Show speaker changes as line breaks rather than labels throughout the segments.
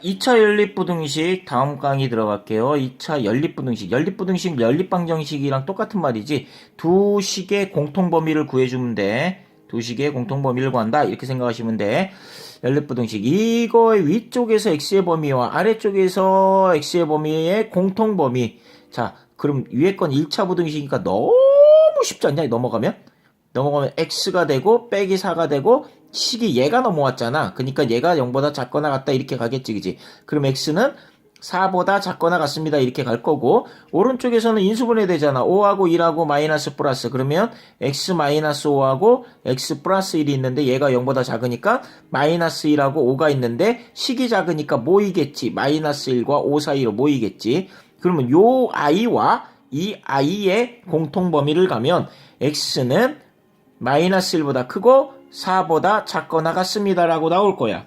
2차 연립부등식 다음 강의 들어갈게요. 2차 연립부등식. 연립부등식, 연립방정식이랑 똑같은 말이지. 두 식의 공통범위를 구해주면 돼. 두 식의 공통범위를 구한다. 이렇게 생각하시면 돼. 연립부등식. 이거의 위쪽에서 x의 범위와 아래쪽에서 x의 범위의 공통범위. 자, 그럼 위에 건 1차 부등식이니까 너무 쉽지 않냐? 넘어가면? 넘어가면 x가 되고 빼기 4가 되고 식이 얘가 넘어왔잖아. 그러니까 얘가 0보다 작거나 같다 이렇게 가겠지, 그지? 그럼 x는 4보다 작거나 같습니다. 이렇게 갈 거고 오른쪽에서는 인수분해 되잖아. 5하고 1하고 마이너스 플러스 그러면 x 마이너스 5하고 x 플러스 1이 있는데 얘가 0보다 작으니까 마이너스 1하고 5가 있는데 식이 작으니까 모이겠지. 마이너스 1과 5 사이로 모이겠지. 그러면 요 i와 이 i의 공통 범위를 가면 x는 마이너스 1보다 크고 4보다 작거나 같습니다라고 나올 거야.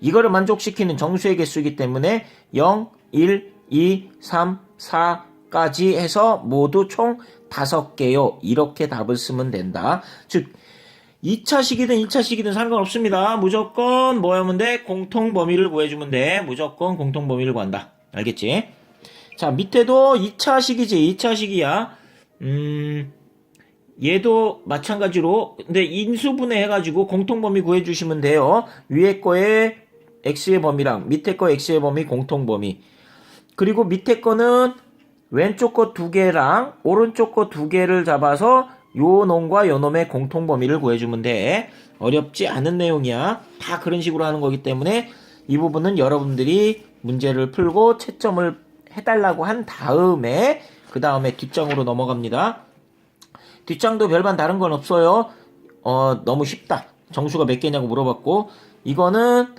이거를 만족시키는 정수의 개수이기 때문에 0, 1, 2, 3, 4까지 해서 모두 총 5개요. 이렇게 답을 쓰면 된다. 즉 2차식이든 1차식이든 상관없습니다. 무조건 뭐 하면 돼? 공통 범위를 구해주면 돼. 무조건 공통 범위를 구한다. 알겠지? 자, 밑에도 2차식이지. 2차식이야. 음, 얘도 마찬가지로 근데 인수분해 해가지고 공통범위 구해주시면 돼요. 위에 거에 x의 범위랑 밑에 거 x의 범위 공통범위. 그리고 밑에 거는 왼쪽 거 두 개랑 오른쪽 거 두 개를 잡아서 요 놈과 요 놈의 공통범위를 구해주면 돼. 어렵지 않은 내용이야. 다 그런 식으로 하는 거기 때문에 이 부분은 여러분들이 문제를 풀고 채점을 해달라고 한 다음에 그 다음에 뒷장으로 넘어갑니다. 뒷장도 별반 다른 건 없어요. 어, 너무 쉽다. 정수가 몇 개냐고 물어봤고, 이거는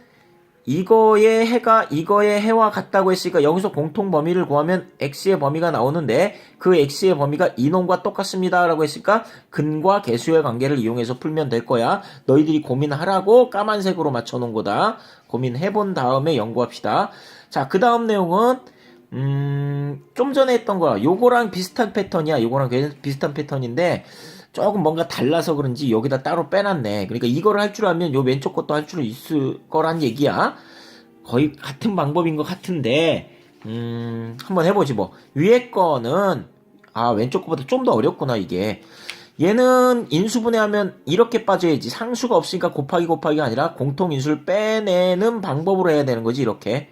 이거의 해가 이거의 해와 같다고 했으니까 여기서 공통 범위를 구하면 x의 범위가 나오는데 그 x의 범위가 이놈과 똑같습니다라고 했으니까 근과 개수의 관계를 이용해서 풀면 될 거야. 너희들이 고민하라고 까만색으로 맞춰 놓은 거다. 고민해 본 다음에 연구합시다. 자, 그 다음 내용은 음, 좀 전에 했던 거야. 요거랑 비슷한 패턴이야. 요거랑 비슷한 패턴인데, 조금 뭔가 달라서 그런지 여기다 따로 빼놨네. 그러니까 이거를 할 줄 알면 요 왼쪽 것도 할 줄 있을 거란 얘기야. 거의 같은 방법인 것 같은데, 음, 한번 해보지 뭐. 위에 거는, 아, 왼쪽 거보다 좀 더 어렵구나, 이게. 얘는 인수분해하면 이렇게 빠져야지. 상수가 없으니까 곱하기 곱하기가 아니라 공통 인수를 빼내는 방법으로 해야 되는 거지, 이렇게.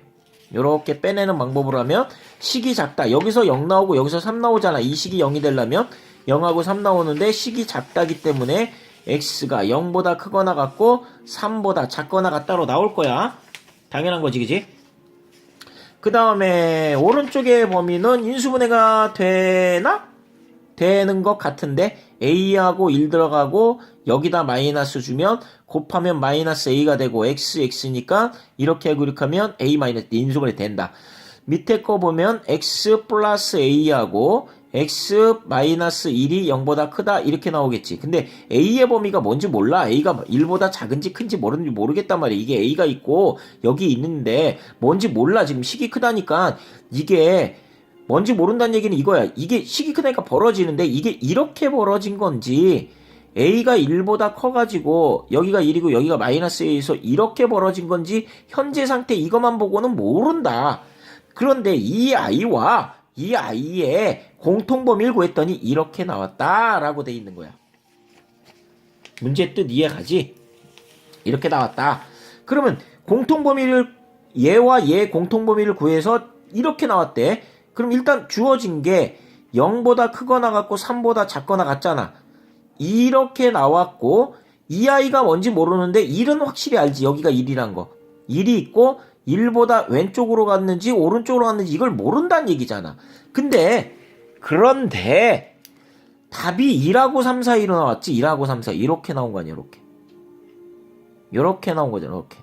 이렇게 빼내는 방법으로 하면 식이 작다. 여기서 0 나오고 여기서 3 나오잖아. 이 식이 0이 되려면 0하고 3 나오는데 식이 작다기 때문에 x가 0보다 크거나 같고 3보다 작거나 같다로 나올 거야. 당연한 거지, 그지? 그 다음에 오른쪽의 범위는 인수분해가 되나? 되는 것 같은데 a하고 1 들어가고 여기다 마이너스 주면 곱하면 마이너스 a가 되고 x x니까 이렇게 그룹하면 a 마이너스 인수분해 된다. 밑에 거 보면 x 플러스 a하고 x 마이너스 1이 0보다 크다 이렇게 나오겠지. 근데 a의 범위가 뭔지 몰라. a가 1보다 작은지 큰지 모르는지 모르겠단 말이야. 이게 a가 있고 여기 있는데 뭔지 몰라. 지금 식이 크다니까 이게 뭔지 모른다는 얘기는 이거야. 이게 식이 크다니까 벌어지는데 이게 이렇게 벌어진 건지 a가 1보다 커가지고 여기가 1이고 여기가 마이너스 1에서 이렇게 벌어진 건지 현재 상태 이것만 보고는 모른다. 그런데 이 아이와 이 아이의 공통범위를 구했더니 이렇게 나왔다라고 돼 있는 거야. 문제 뜻 이해가지? 이렇게 나왔다. 그러면 공통범위를 얘와 얘 공통범위를 구해서 이렇게 나왔대. 그럼 일단 주어진 게 0보다 크거나 같고 3보다 작거나 같잖아. 이렇게 나왔고 이 아이가 뭔지 모르는데 1은 확실히 알지. 여기가 1이란 거. 1이 있고 1보다 왼쪽으로 갔는지 오른쪽으로 갔는지 이걸 모른다는 얘기잖아. 근데 그런데 답이 2하고 3 사이로 나왔지. 1하고 3 사이 이렇게 나온 거 아니야. 이렇게. 이렇게 나온 거잖아. 이렇게.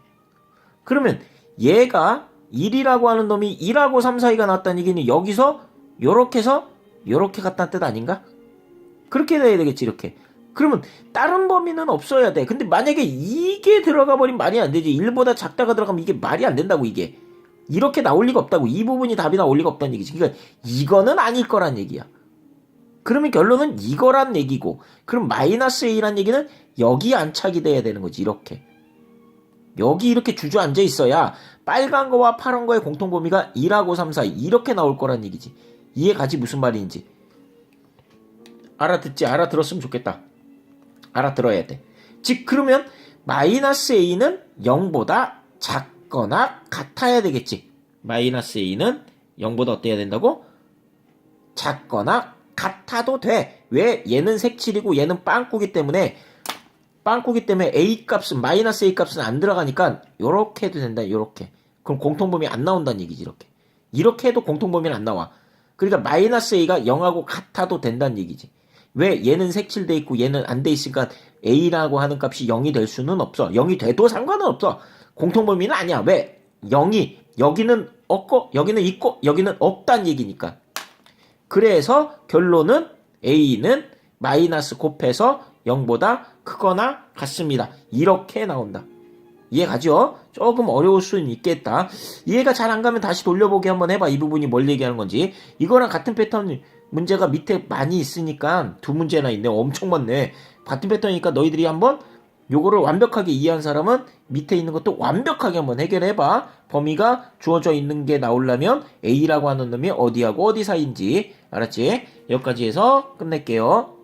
그러면 얘가 1이라고 하는 놈이 1하고 3 사이가 나왔다는 얘기는 여기서 요렇게 해서 요렇게 갔다는 뜻 아닌가? 그렇게 돼야 되겠지 이렇게. 그러면 다른 범위는 없어야 돼. 근데 만약에 이게 들어가 버리면 말이 안 되지. 1보다 작다가 들어가면 이게 말이 안 된다고 이게. 이렇게 나올 리가 없다고. 이 부분이 답이 나올 리가 없다는 얘기지. 그러니까 이거는 아닐 거란 얘기야. 그러면 결론은 이거란 얘기고 그럼 마이너스 A란 얘기는 여기 안착이 돼야 되는 거지 이렇게. 여기 이렇게 주저앉아 있어야 빨간 거와 파란 거의 공통 범위가 1하고 3, 4 이렇게 나올 거란 얘기지. 이해 가지? 무슨 말인지. 알아듣지 알아들었으면 좋겠다. 알아들어야 돼. 즉 그러면 마이너스 a는 0보다 작거나 같아야 되겠지. 마이너스 a는 0보다 어때야 된다고? 작거나 같아도 돼. 왜? 얘는 색칠이고 얘는 빵꾸기 때문에 빵꾸기 때문에 a 값은 마이너스 a 값은 안 들어가니까 요렇게 해도 된다. 요렇게. 그럼 공통범위 안 나온다는 얘기지 이렇게. 이렇게 해도 공통범위는 안 나와. 그러니까 마이너스 a가 0하고 같아도 된다는 얘기지. 왜 얘는 색칠돼 있고 얘는 안 돼 있으니까 a라고 하는 값이 0이 될 수는 없어. 0이 돼도 상관은 없어. 공통 범위는 아니야. 왜? 0이 여기는 없고 여기는 있고 여기는 없다는 얘기니까. 그래서 결론은 a는 마이너스 곱해서 0보다 크거나 같습니다. 이렇게 나온다. 이해 가죠? 조금 어려울 수는 있겠다. 이해가 잘 안 가면 다시 돌려보기 한번 해봐. 이 부분이 뭘 얘기하는 건지. 이거랑 같은 패턴 문제가 밑에 많이 있으니까 두 문제나 있네. 엄청 많네. 같은 패턴이니까 너희들이 한번 요거를 완벽하게 이해한 사람은 밑에 있는 것도 완벽하게 한번 해결해봐. 범위가 주어져 있는 게 나오려면 A라고 하는 놈이 어디하고 어디 사이인지. 알았지? 여기까지 해서 끝낼게요.